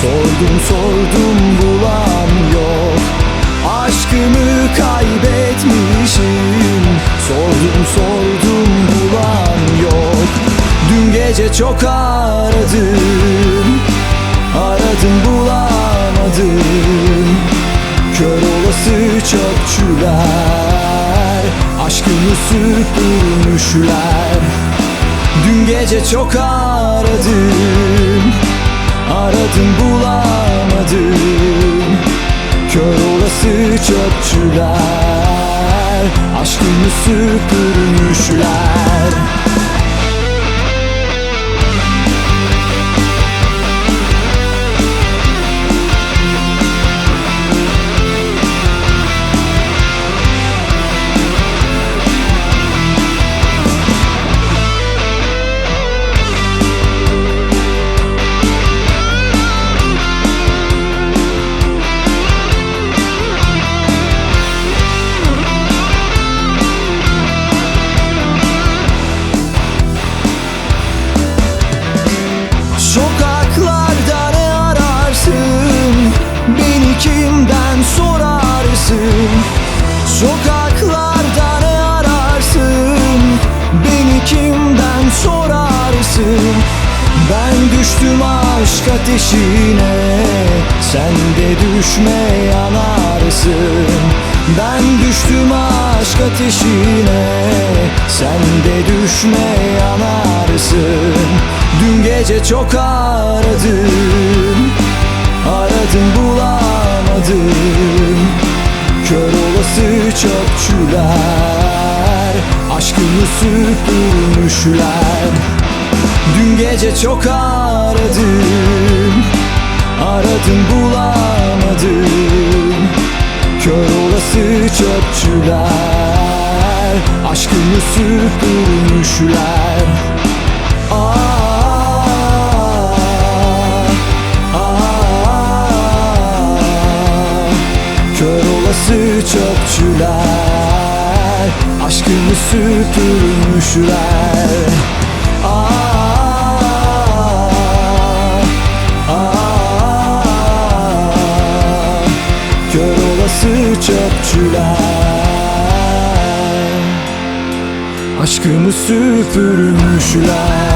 Sordum sordum bulan yok. Aşkımı kaybetmişim. Sordum sordum bulan yok. Dün gece çok aradım. Aradım bulamadım. Kör olası çöpçüler. Aşkımı süpürmüşler. Dün gece çok aradım Aradım bulamadım. Kör olası çöpçüler Aşkımı süpürmüşler sorarsın Sokaklarda ne ararsın? Beni kimden sorarsın? Ben düştüm aşk ateşine Sen de düşme yanarsın. Ben düştüm aşk ateşine Sen de düşme yanarsın. Dün gece çok aradım Aradım bulamadım Kör olası çöpçüler Aşkımı süpürmüşler Dün gece çok aradım Aradım bulamadım. Kör olası çöpçüler Aşkımı süpürmüşler Ah, çöpçüler Aşkımı süpürmüşler. Ah, ah, Kör olası çöpçüler. Aşkımı süpürmüşler